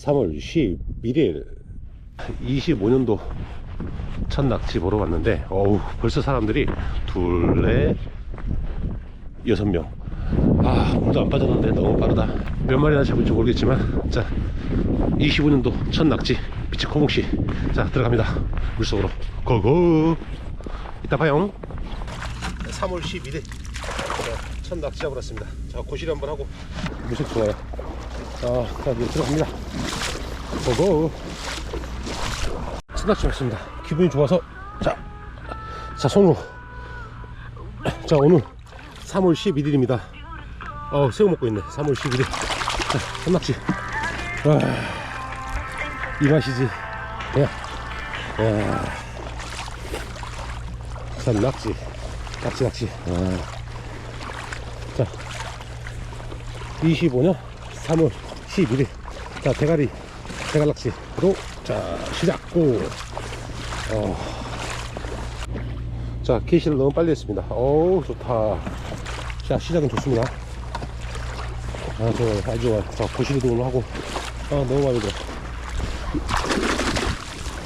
3월 11일 25년도 첫 낙지 보러 왔는데 어우 벌써 사람들이 둘넷 여섯 명 아, 물도 안 빠졌는데 너무 빠르다. 몇 마리나 잡을지 모르겠지만, 자, 25년도 첫 낙지, 비치 코봉씨. 자, 들어갑니다. 물속으로. 고고! 이따 봐요. 3월 11일. 자, 첫 낙지 잡으러 왔습니다. 자, 고실 한번 하고. 물속 좋아요. 자, 자, 이제 들어갑니다. 고고! 첫 낙지 왔습니다. 기분이 좋아서, 자, 자, 손으로. 자, 오늘 3월 11일입니다. 어, 새우 먹고 있네. 3월 11일. 자, 한낙지. 와, 이 맛이지. 야, 야. 산낙지. 낙지, 낙지. 와. 자, 25년 3월 11일. 자, 대가리, 대갈낙지로, 자, 시작. 고. 어. 자, 게시를 너무 빨리 했습니다. 어우, 좋다. 자, 시작은 좋습니다. 아, 좋아요. 아주 좋아요. 자, 보시기도 오늘 하고. 아, 너무 마음에 들어.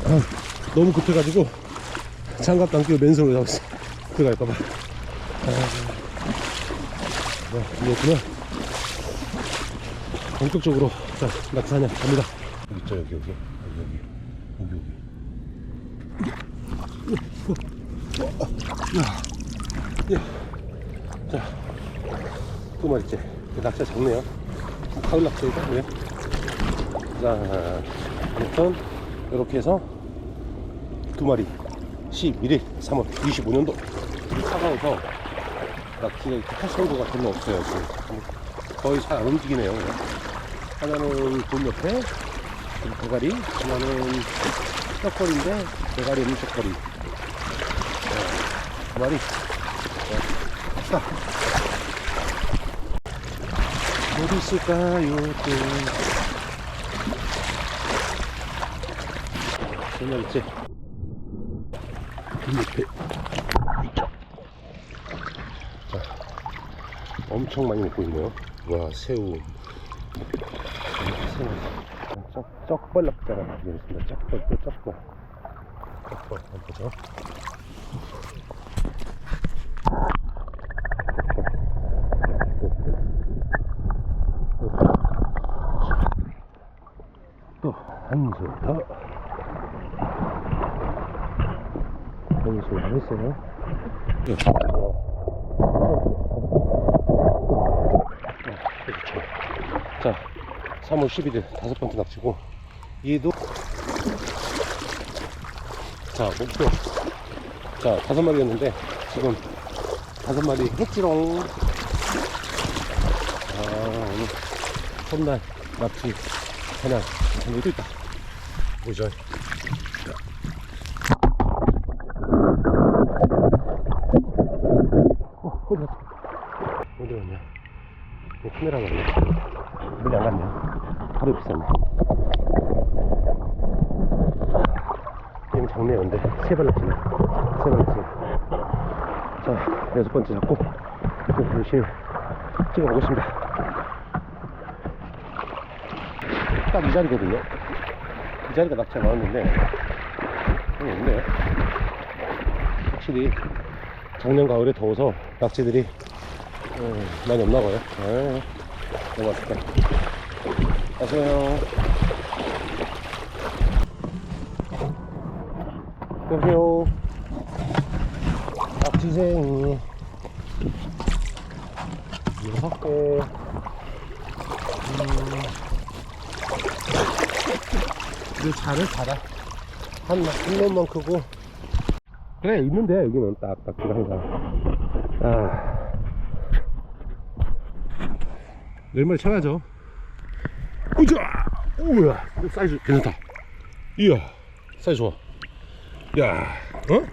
아, 너무 급해가지고, 장갑도 안 끼고 맨손으로 잡았어. 들어갈까봐. 아, 네, 이거구나. 본격적으로, 자, 낙사냐, 갑니다. 여기 있죠, 여기, 여기. 여기, 여기. 여기, 여기. 야, 자, 두 마리째. 낙차 작네요. 가을 낙차이다, 뭐야? 자, 아무튼, 이렇게 해서 두 마리. 11일, 3월 25년도. 차가워서 낙지가 이렇게 활성도가 별로 없어요, 지금. 거의 잘 안 움직이네요. 하나는 돈 옆에, 대가리, 하나는 떡거리인데, 대가리 없는 떡거리. 두 마리. 자, 갑시다. 어디 있을까요, 또. 정말 있지? 이 옆에? 자, 엄청 많이 먹고 있네요. 와, 새우. 새우. 쩍, 쩍벌 낙자가 되겠습니다. 쩍벌, 또 쩍벌. 쩍벌, 한번 보죠. 또한술 더. 한술 했어요. 자, 3월 11일 다섯 번째 낚시고 얘도 자 목표. 자 다섯 마리였는데 지금 다섯 마리 했지롱. 아 오늘 첫날 납치 하나 여기도 있다. 보죠 어 어디 갔어 어디 갔냐? 내 카메라가 없네 물이 안 갔네 하루 비쌌네. 얘는 작네요 근데 세발 납치네 세발 납치 자 여섯 번째 잡고 또 열심히 찍어 보겠습니다. 딱 이 자리거든요. 이 자리가 낙차가 나왔는데, 여기 없네요. 확실히 작년 가을에 더워서 낙지들이 음, 많이 없나 봐요. 아, 너무 맛있다. 가세요. 여보세요. 낙지쟁이. 여섯 개. 이 잔을 달아. 한, 한 놈만 크고. 그래, 있는데, 여기는 딱, 딱, 그거 항상. 아. 열마리 쳐야죠. 우자! 우야! 사이즈 괜찮다. 이야, 사이즈 좋아. 야, 어? 허.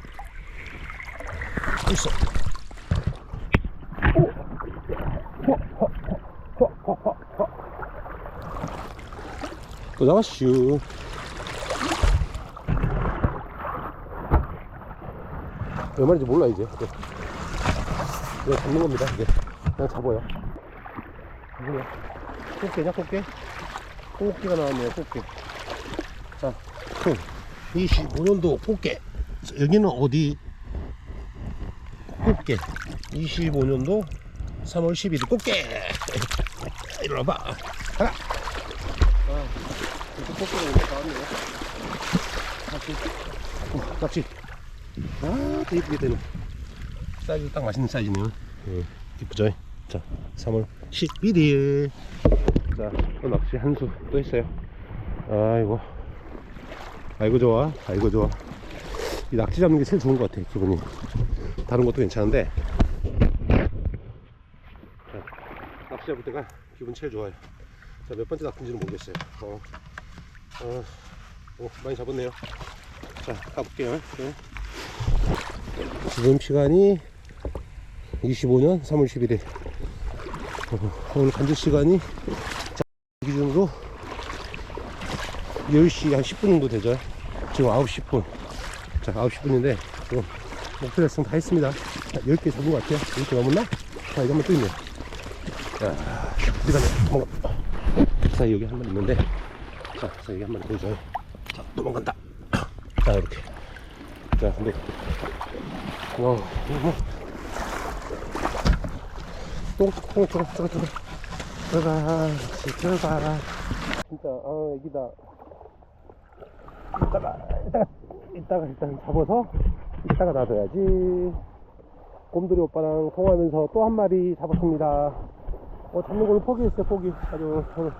또 잡았슈. 몇 마리인지 몰라 이제 네. 그냥 잡는 겁니다 이제 그냥 잡아요 이거요 꽃게냐 꽃게 꽃게가 나왔네요, 꽃게. 자, 큰 25년도 꽃게. 자, 여기는 어디? 꽃게. 25년도 3월 12일 꽃게. 자, 이리 와봐. 가라. 아, 이렇게 꽃게가 이렇게 나왔네요. 낚시. 어, 낚시. 아, 또 이쁘게 되네. 사이즈 딱 맛있는 사이즈네요. 예, 이쁘죠? 자, 3월 11일. 자, 또 낚시 한 수또 했어요. 아이고. 아이고, 좋아. 아이고, 좋아. 이 낙지 잡는 게 제일 좋은 것 같아, 기분이. 다른 것도 괜찮은데. 자, 낚시 잡을 때가 기분 제일 좋아요. 자, 몇 번째 낚시인지는 모르겠어요. 어, 어, 오, 많이 잡았네요. 자, 가볼게요. 네. 지금 시간이 25년 3월 11일. 어, 오늘 간질 시간이 자, 기준으로 10시 한 10분 정도 되죠. 지금 9시 10분. 자, 9시 10분인데, 지금 목표 달성 다 했습니다. 자, 10개 잡은 것 같아요. 10개 넘었나? 자, 이거 한번 또 있네. 자? 도망가. 자, 여기 한 마리 있는데, 자, 자, 여기 한 마리 보여줘요. 자, 도망간다. 자, 이렇게. 자, 근데, 와. 똥, 똥, 들어, 들어, 들어. 들어가, 들어가. 진짜, 아, 애기다. 이따가, 이따가, 이따가 일단 잡아서, 이따가 놔둬야지. 곰돌이 오빠랑 통화하면서 또 한 마리 잡았습니다. 어, 잡는 걸 포기했어요, 포기. 아주, 오늘.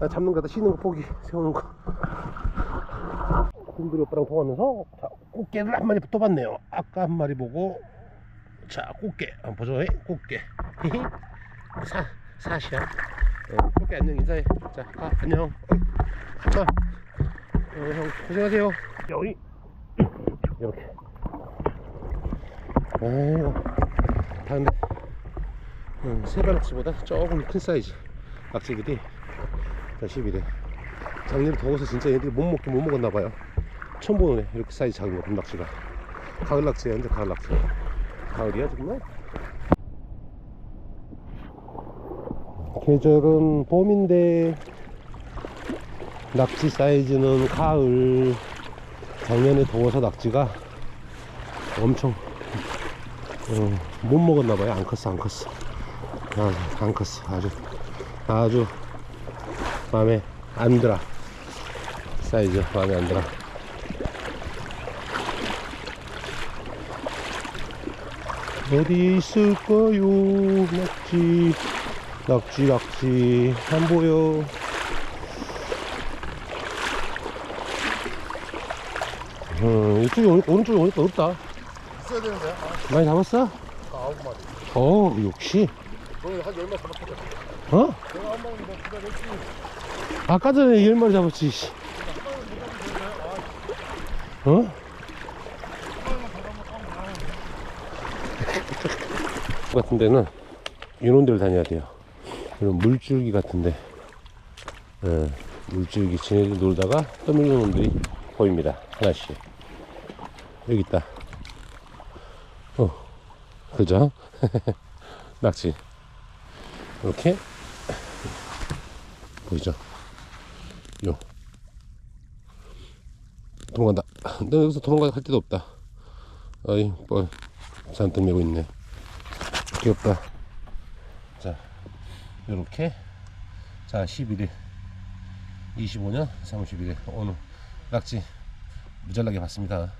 아, 잡는 거다 쉬는 거 포기. 세우는 거. 곰돌이 오빠랑 통화하면서, 자, 꽃게를 한 마리 또 봤네요. 아까 한 마리 보고, 자, 꽃게. 한번 보죠, 에? 꽃게. 사, 사시야. 어, 꽃게 안녕, 인사해. 자, 가, 안녕. 어, 자, 어, 형, 고생하세요. 여기. 이렇게. 아이고. 다 근데, 음, 세발 낚시보다 조금 큰 사이즈. 낚시들이. 자, 11회. 작년에 더워서 진짜 얘들이 못 먹긴 못 먹었나봐요. 처음 보네. 이렇게 사이즈 작은 거, 낚시가. 가을 이제 가을 낚시. 가을이야, 정말? 계절은 봄인데 낙지 사이즈는 가을. 작년에 더워서 낙지가 엄청 어, 못 먹었나봐요. 안 컸어 안 컸어. 아, 안 컸어 아주. 아주 마음에 안 들어. 사이즈 마음에 안 들어 어디 있을까요 낙지 낙지 낙지 안 보여 음, 이쪽에 오니, 오른쪽에 오니까 없다 있어야 되는데. 아, 많이 잡았어? 아홉 마리. 어 역시 너희 한 열마 잡았거든. 어? 내가 한 마리 뭐 기다렸지. 아까 전에 열 마리 잡았지 씨. 어? 같은 데는 이런 데를 다녀야 돼요. 이런 물줄기 같은데. 예, 물줄기 지네들 놀다가 떠밀리는 놈들이 보입니다. 하나씩. 여기 있다. 어 그죠? 낙지. 이렇게 보이죠? 요. 도망간다. 너 여기서 도망갈 데도 없다. 어이 뭐 잔뜩 메고 있네 귀엽다. 자 요렇게. 자 11일 25년 3월 11일 오늘 낙지 무잘나게 봤습니다.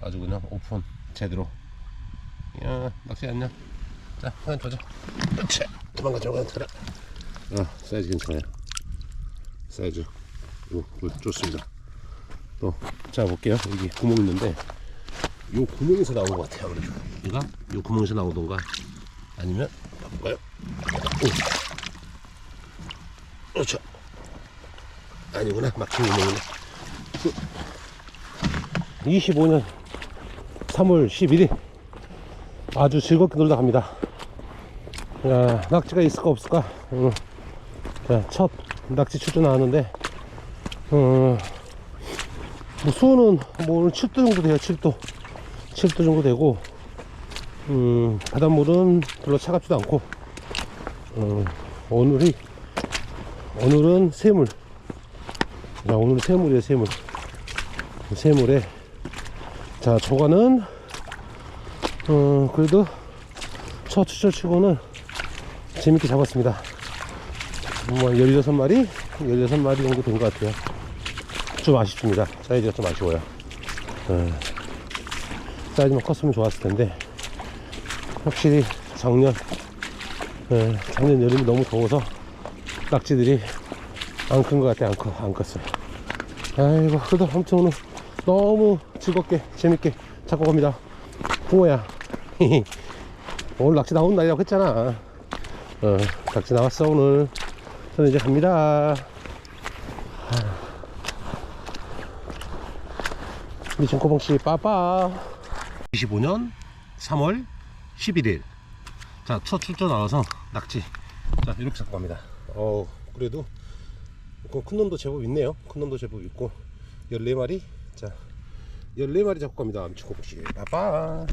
아주 그냥 오픈 제대로. 야 낙지 안녕 자 하나 더줘 그렇지. 도망가자 도망가자 아 사이즈 괜찮아요. 사이즈. 오, 오, 좋습니다. 또 잡아볼게요. 여기 구멍 있는데 요 구멍에서 나온 것 같아요 그래도. 얘가? 요 구멍에서 나오던가? 아니면 봐볼까요? 오. 그렇죠. 아니구나 막힌 구멍이네. 25년 3월 11일 아주 즐겁게 놀다 갑니다. 야, 낙지가 있을까 없을까? 응. 자, 첫 낙지 출전 나왔는데 어, 뭐 수온은 뭐 오늘 7도 정도 돼요 7도 7도 정도 되고 음, 바닷물은 별로 차갑지도 않고 어, 오늘이 오늘은 새물. 자, 오늘은 새물이에요, 새물. 새물에. 자, 저거는, 어, 그래도 첫 추절 치고는 재밌게 잡았습니다. 뭐, 16마리? 16마리 정도 된 것 같아요. 좀 아쉽습니다. 사이즈가 좀 아쉬워요. 어, 사이즈만 컸으면 좋았을 텐데, 확실히 작년, 예, 작년 여름이 너무 더워서 낙지들이 안 큰 것 같아, 안 커, 안 컸어요. 아이고, 그래도 아무튼 오늘 너무 즐겁게, 재밌게 잡고 갑니다. 붕어야. 오늘 낙지 나온 날이라고 했잖아. 어, 낙지 나왔어, 오늘. 저는 이제 갑니다. 미친 코봉씨 빠빠 25년 3월 11일 자 첫 출전 나와서 낙지. 자 이렇게 잡고 갑니다. 어 그래도 그큰 놈도 제법 있네요. 큰 놈도 제법 있고. 14마리. 자 14마리 잡고 갑니다. 미친코봉씨 빠빠